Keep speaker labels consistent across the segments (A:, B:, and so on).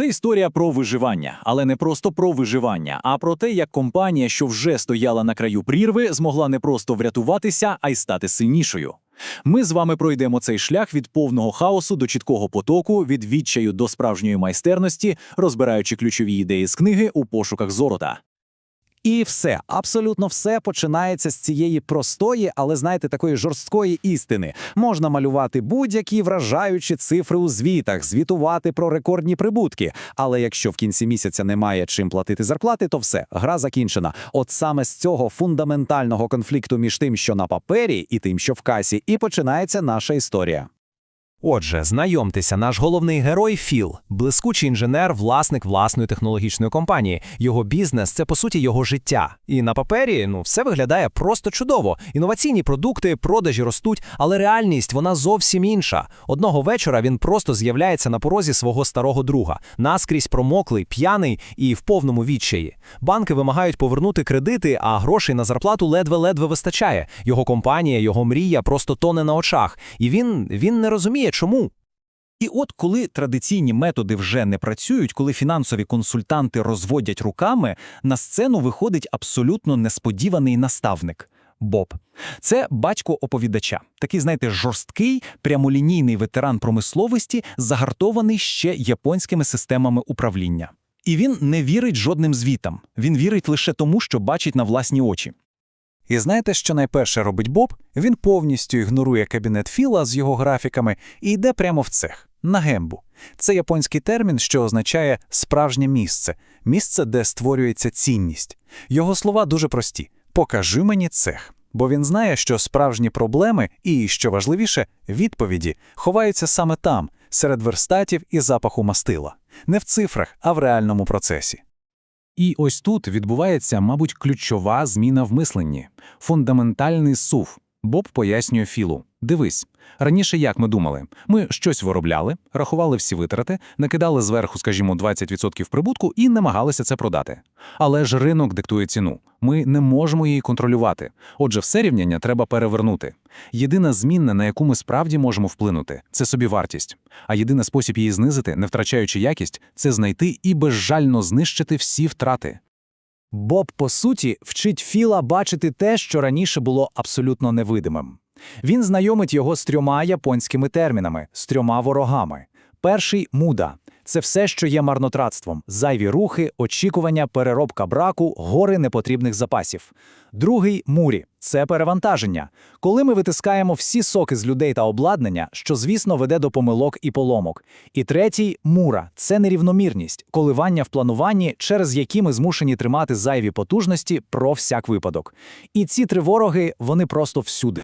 A: Це історія про виживання, але не просто про виживання, а про те, як компанія, що вже стояла на краю прірви, змогла не просто врятуватися, а й стати сильнішою. Ми з вами пройдемо цей шлях від повного хаосу до чіткого потоку, від відчаю до справжньої майстерності, розбираючи ключові ідеї з книги у пошуках золота.
B: І все, абсолютно все починається з цієї простої, але знаєте, такої жорсткої істини. Можна малювати будь-які вражаючі цифри у звітах, звітувати про рекордні прибутки. Але якщо в кінці місяця немає чим платити зарплати, то все, гра закінчена. От саме з цього фундаментального конфлікту між тим, що на папері, і тим, що в касі, і починається наша історія.
C: Отже, знайомтеся, наш головний герой Філ, блискучий інженер, власник власної технологічної компанії. Його бізнес це по суті його життя. І на папері ну все виглядає просто чудово. Інноваційні продукти, продажі ростуть, але реальність вона зовсім інша. Одного вечора він просто з'являється на порозі свого старого друга, наскрізь промоклий, п'яний і в повному відчаї. Банки вимагають повернути кредити, а грошей на зарплату ледве-ледве вистачає. Його компанія, його мрія просто тоне на очах, і він, він не розуміє, чому.
A: І от коли традиційні методи вже не працюють, коли фінансові консультанти розводять руками, на сцену виходить абсолютно несподіваний наставник. Боб. Це батько оповідача. Такий, знаєте, жорсткий, прямолінійний ветеран промисловості, загартований ще японськими системами управління. І він не вірить жодним звітам. Він вірить лише тому, що бачить на власні очі.
B: І знаєте, що найперше робить Боб? Він повністю ігнорує кабінет Філа з його графіками і йде прямо в цех на гембу. Це японський термін, що означає справжнє місце, місце, де створюється цінність. Його слова дуже прості: покажи мені цех. Бо він знає, що справжні проблеми і, що важливіше, відповіді ховаються саме там, серед верстатів і запаху мастила, не в цифрах, а в реальному процесі.
A: І ось тут відбувається, мабуть, ключова зміна в мисленні – фундаментальний сув. Боб пояснює Філу. Дивись, раніше як ми думали? Ми щось виробляли, рахували всі витрати, накидали зверху, скажімо, 20% прибутку і намагалися це продати. Але ж ринок диктує ціну. Ми не можемо її контролювати. Отже, все рівняння треба перевернути. Єдина змінна, на яку ми справді можемо вплинути, це собівартість. А єдиний спосіб її знизити, не втрачаючи якість, це знайти і безжально знищити всі втрати.
B: Боб, по суті, вчить Філа бачити те, що раніше було абсолютно невидимим. Він знайомить його з трьома японськими термінами, з трьома ворогами. Перший муда це все, що є марнотратством: зайві рухи, очікування, переробка браку, гори непотрібних запасів. Другий мурі це перевантаження, коли ми витискаємо всі соки з людей та обладнання, що, звісно, веде до помилок і поломок. І третій мура це нерівномірність, коливання в плануванні, через які ми змушені тримати зайві потужності про всяк випадок. І ці три вороги вони просто всюди.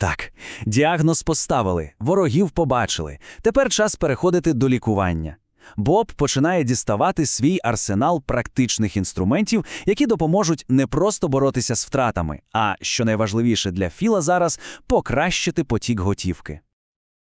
D: Так, діагноз поставили, ворогів побачили. Тепер час переходити до лікування. Боб починає діставати свій арсенал практичних інструментів, які допоможуть не просто боротися з втратами, а що найважливіше для Філа зараз покращити потік готівки.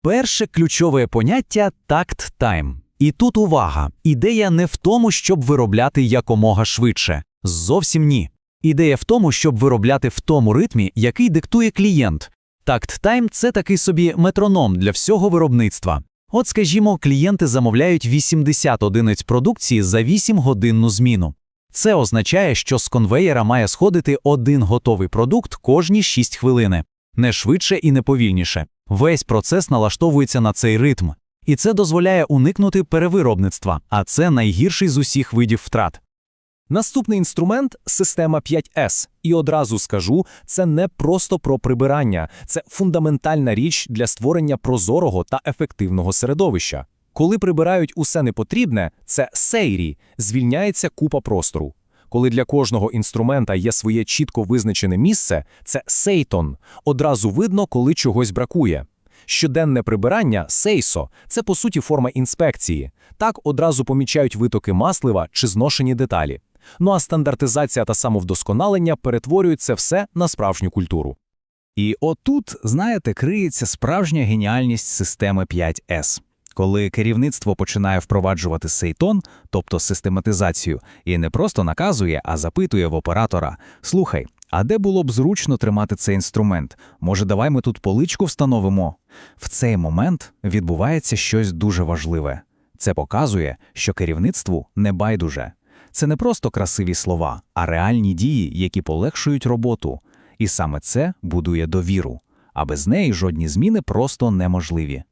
D: Перше ключове поняття такт тайм. І тут увага. Ідея не в тому, щоб виробляти якомога швидше. Зовсім ні. Ідея в тому, щоб виробляти в тому ритмі, який диктує клієнт. Такт тайм це такий собі метроном для всього виробництва. От, скажімо, клієнти замовляють 80 одиниць продукції за 8-годинну зміну. Це означає, що з конвеєра має сходити один готовий продукт кожні 6 хвилини, не швидше і не повільніше. Весь процес налаштовується на цей ритм, і це дозволяє уникнути перевиробництва, а це найгірший з усіх видів втрат.
A: Наступний інструмент система 5S. І одразу скажу, це не просто про прибирання, це фундаментальна річ для створення прозорого та ефективного середовища. Коли прибирають усе непотрібне, це сейрі, звільняється купа простору. Коли для кожного інструмента є своє чітко визначене місце, це сейтон. Одразу видно, коли чогось бракує. Щоденне прибирання сейсо це по суті форма інспекції. Так одразу помічають витоки маслива чи зношені деталі. Ну а стандартизація та самовдосконалення перетворюють це все на справжню культуру.
B: І отут, знаєте, криється справжня геніальність системи 5S. Коли керівництво починає впроваджувати сейтон, тобто систематизацію, і не просто наказує, а запитує в оператора: слухай, а де було б зручно тримати цей інструмент? Може, давай ми тут поличку встановимо? В цей момент відбувається щось дуже важливе. Це показує, що керівництву не байдуже. Це не просто красиві слова, а реальні дії, які полегшують роботу. І саме це будує довіру. А без неї жодні зміни просто неможливі.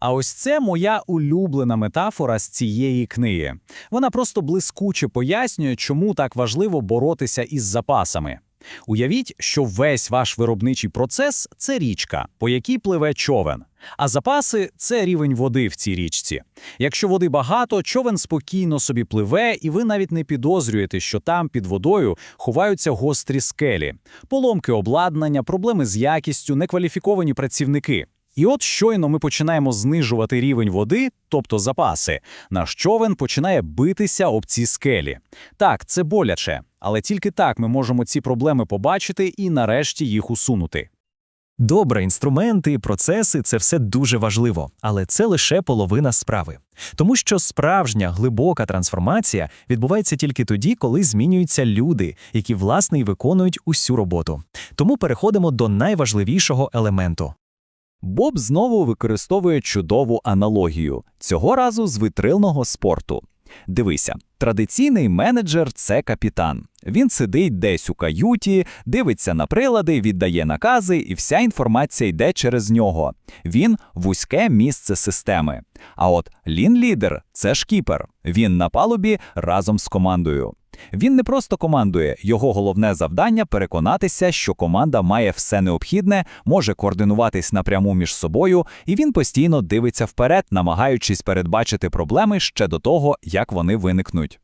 A: А ось це моя улюблена метафора з цієї книги. Вона просто блискуче пояснює, чому так важливо боротися із запасами. Уявіть, що весь ваш виробничий процес це річка, по якій пливе човен. А запаси це рівень води в цій річці. Якщо води багато, човен спокійно собі пливе, і ви навіть не підозрюєте, що там під водою ховаються гострі скелі, поломки обладнання, проблеми з якістю, некваліфіковані працівники. І от щойно ми починаємо знижувати рівень води, тобто запаси, наш човен починає битися об ці скелі. Так, це боляче, але тільки так ми можемо ці проблеми побачити і нарешті їх усунути.
E: Добре, інструменти, процеси це все дуже важливо, але це лише половина справи. Тому що справжня глибока трансформація відбувається тільки тоді, коли змінюються люди, які власне й виконують усю роботу. Тому переходимо до найважливішого елементу.
A: Боб знову використовує чудову аналогію, цього разу з витрилного спорту. Дивися, традиційний менеджер це капітан. Він сидить десь у каюті, дивиться на прилади, віддає накази, і вся інформація йде через нього. Він вузьке місце системи. А от лін-лідер це шкіпер. Він на палубі разом з командою. Він не просто командує, його головне завдання переконатися, що команда має все необхідне, може координуватись напряму між собою, і він постійно дивиться вперед, намагаючись передбачити проблеми ще до того, як вони виникнуть.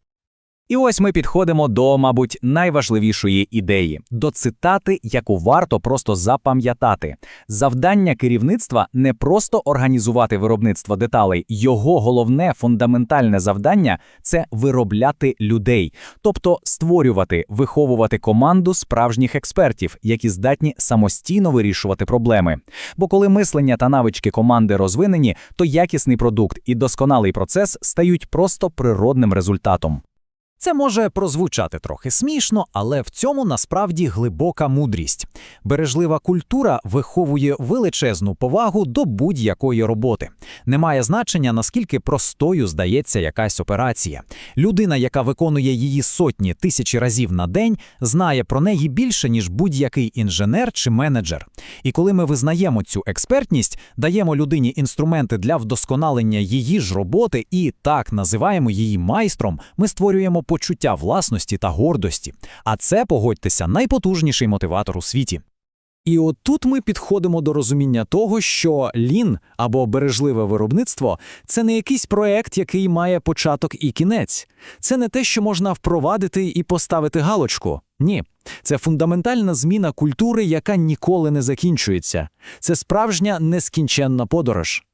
B: І ось ми підходимо до, мабуть, найважливішої ідеї до цитати, яку варто просто запам'ятати. Завдання керівництва не просто організувати виробництво деталей, його головне фундаментальне завдання це виробляти людей, тобто створювати, виховувати команду справжніх експертів, які здатні самостійно вирішувати проблеми. Бо коли мислення та навички команди розвинені, то якісний продукт і досконалий процес стають просто природним результатом.
A: Це може прозвучати трохи смішно, але в цьому насправді глибока мудрість. Бережлива культура виховує величезну повагу до будь-якої роботи. Немає значення, наскільки простою здається якась операція. Людина, яка виконує її сотні тисячі разів на день, знає про неї більше, ніж будь-який інженер чи менеджер. І коли ми визнаємо цю експертність, даємо людині інструменти для вдосконалення її ж роботи і так називаємо її майстром, ми створюємо почуття власності та гордості. А це, погодьтеся, найпотужніший мотиватор у світі. І от тут ми підходимо до розуміння того, що лін або бережливе виробництво це не якийсь проект, який має початок і кінець. Це не те, що можна впровадити і поставити галочку. Ні, це фундаментальна зміна культури, яка ніколи не закінчується. Це справжня нескінченна подорож.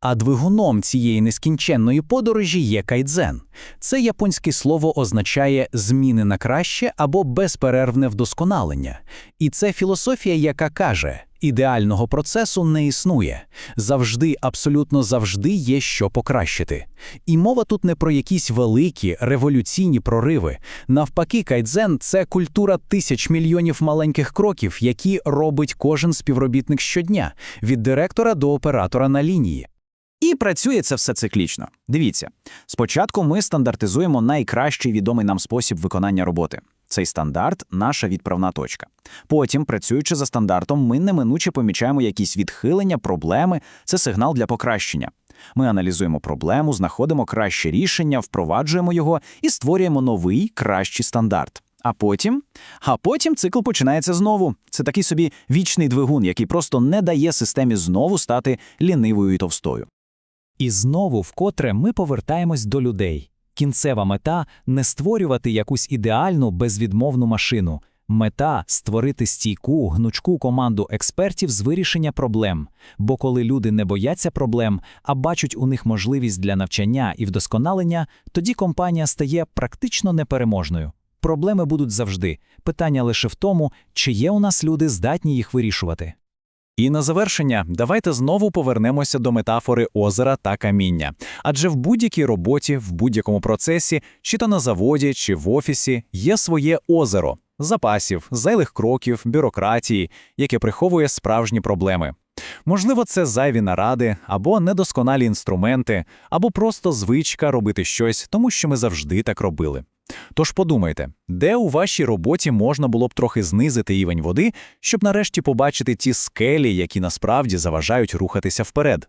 A: А двигуном цієї нескінченної подорожі є кайдзен. Це японське слово означає зміни на краще або безперервне вдосконалення. І це філософія, яка каже: ідеального процесу не існує. Завжди, абсолютно завжди є що покращити. І мова тут не про якісь великі революційні прориви. Навпаки, кайдзен це культура тисяч мільйонів маленьких кроків, які робить кожен співробітник щодня, від директора до оператора на лінії. І працює це все циклічно. Дивіться, спочатку ми стандартизуємо найкращий відомий нам спосіб виконання роботи. Цей стандарт наша відправна точка. Потім, працюючи за стандартом, ми неминуче помічаємо якісь відхилення, проблеми це сигнал для покращення. Ми аналізуємо проблему, знаходимо краще рішення, впроваджуємо його і створюємо новий кращий стандарт. А потім, а потім цикл починається знову. Це такий собі вічний двигун, який просто не дає системі знову стати лінивою і товстою. І знову вкотре ми повертаємось до людей. Кінцева мета не створювати якусь ідеальну безвідмовну машину. Мета створити стійку, гнучку команду експертів з вирішення проблем. Бо коли люди не бояться проблем, а бачать у них можливість для навчання і вдосконалення, тоді компанія стає практично непереможною. Проблеми будуть завжди. Питання лише в тому, чи є у нас люди здатні їх вирішувати. І на завершення, давайте знову повернемося до метафори озера та каміння. Адже в будь-якій роботі, в будь-якому процесі, чи то на заводі, чи в офісі, є своє озеро запасів, зайлих кроків, бюрократії, яке приховує справжні проблеми.
B: Можливо, це зайві наради, або недосконалі інструменти, або просто звичка робити щось, тому що ми завжди так робили. Тож подумайте, де у вашій роботі можна було б трохи знизити рівень води, щоб нарешті побачити ті скелі, які насправді заважають рухатися вперед.